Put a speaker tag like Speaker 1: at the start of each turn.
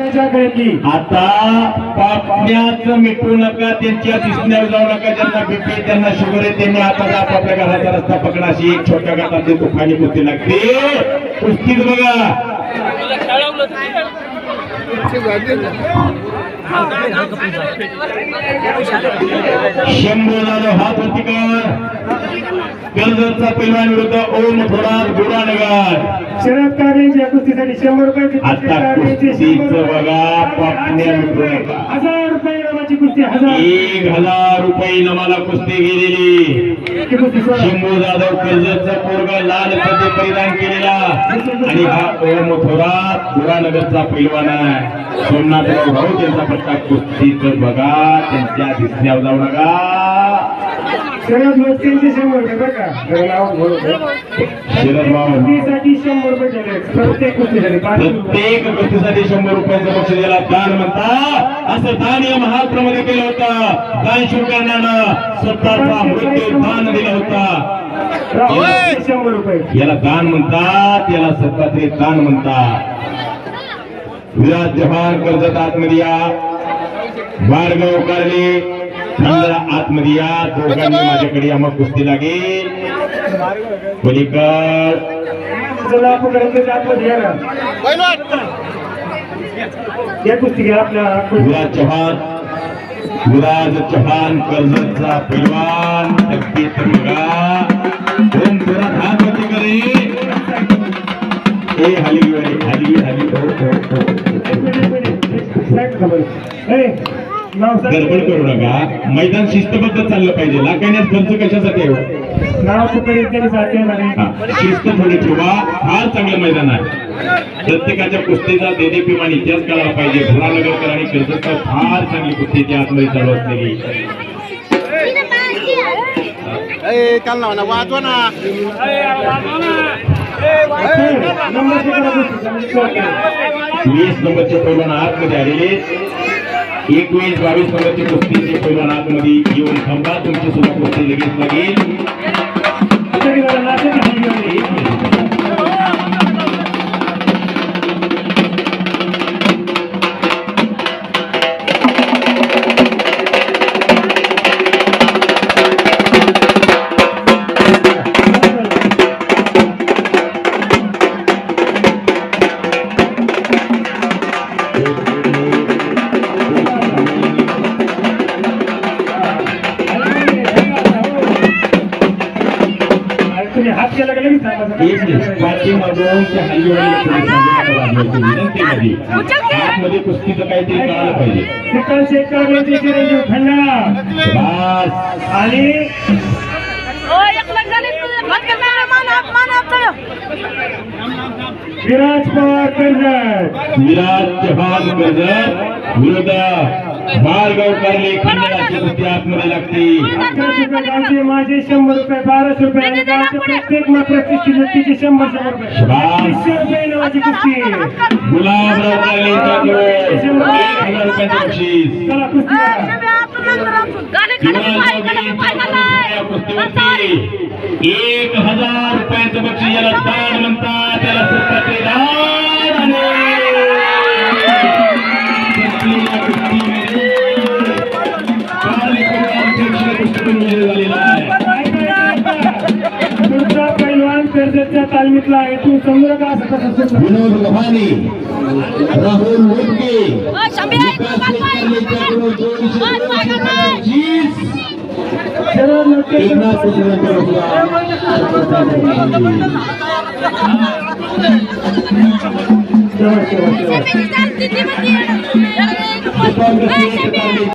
Speaker 1: आता पापण्याच मिटू नका त्यांच्या दिसण्यावर जाऊ नका ज्यांना बीपी त्यांना शुगर आहे त्यांनी आता आपापल्या घराचा रस्ता पकडा अशी एक छोट्या गटात तुफानी कुस्ती लागते. कुस्तीच बघा. शंभू जाधव हात होती कर्जतचा पैलवान विरुद्ध ओम थोरात गुरानगर
Speaker 2: शरद कारण्याची या कुस्तीसाठी शंभर
Speaker 1: आता कुस्तीचं
Speaker 2: रुपये.
Speaker 1: बघा, पापण्या नका.
Speaker 2: हजार रुपये नावाची कुस्ती हजार
Speaker 1: एक हजार रुपये नमाला कुस्ती गेलेली.
Speaker 2: शिंगू कुस्ती
Speaker 1: जाधव कर्जतचा पोरगा लाल पदे परिधान केलेला. आणि हा ओम थोरात गुरानगरचा पैलवान आहे. सोमनाथराव भाऊ त्यांचा पट्टा कुस्तीच बघा. त्यांच्या दिसण्यावर जाऊ नका.
Speaker 2: शरद लोटकेंचे शंभर रुपये बरं का? जरा नाव बोलू. दे.
Speaker 1: शरद भाऊ.
Speaker 2: कुस्तीसाठी शंभर रुपये दिले प्रत्येक कुस्तीसाठी पाच रुपये.
Speaker 1: प्रत्येक गोष्टीसाठी शंभर रुपयाचं बक्षीस याला दान म्हणता. असं दान या महाराष्ट्रामध्ये केलं होतं. दान शिवकर्णानं स्वतःचा मृत्यू दान दिला होता.
Speaker 2: शंभर रुपये.
Speaker 1: याला दान म्हणतात याला स्वतःचे दान म्हणतात विराट जवान कर्जत आतमध्ये या. बारगाव कारले. थंडा आतमध्ये या दोघांनी माझ्याकडे या मग कुस्ती लागेल. पलीकड
Speaker 2: चला पकडत आतमध्ये या ना या कुस्ती घ्या आपल्या.
Speaker 1: विराज चव्हाण. विराज चव्हाण कर्जतचा पैलवान. अगदी बघा. ओम जोरात हात वरती करे. ए हलगी वरे हलगी हलगी हो हो हो. गडबड करू नका. मैदान शिस्तबद्ध चाललं पाहिजे. लागायण्यात खर्च कशासाठी हो? हा, शिस्त थोडी ठेवा. फार चांगलं मैदान आहे. प्रत्येकाच्या कुस्तीचा देदेपिमान इतिहास कळाला पाहिजे. भुरानगरकर आणि कर्जतकर फार चांगली कुस्ती त्या आतमध्ये चालू असलेली.
Speaker 3: काल ना.
Speaker 1: वीस नंबरचे पैलवान आतमध्ये आलेले. एकवीस बावीस नंबरची कुस्तीचे पैलवान आतमध्ये येऊन थांबा. तुमची सुद्धा कुस्ती लगेच लागेल
Speaker 2: तुम्ही हात केला का लगेच.
Speaker 1: पाठीमागून त्या. आतमध्ये कुस्तीचं काहीतरी कळालं पाहिजे.
Speaker 2: श्रीकांत शेतकऱ्यांचे चिरंजीव
Speaker 1: बस.
Speaker 2: आणि विराज पवार कर्जत.
Speaker 1: विराज चव्हाण कर्जत. विरुद्ध बाळगाव कारले खंडनाची कुस्ती आतमध्ये लागते
Speaker 2: माझे शंभर रुपये बाराशे रुपये. आणि गावचे प्रत्येक प्रतिष्ठित व्यक्तीचे शंभर शंभर रुपये.
Speaker 1: शाबास.
Speaker 2: तीनशे रुपये नावाची कुस्ती.
Speaker 1: गुलाबराव जोड एक हजार रुपयाचं बक्षीस.
Speaker 2: चला कुस्ती करा.
Speaker 1: एक हजार रुपयाचं बक्षीस याला दान म्हणतात. त्याला स्वतःचे
Speaker 2: कर्जतच्या तालमीतला आहे तू समजू नका असं कसं सुद्धा.
Speaker 1: विनोद लोहानी राहुल मोटके विकास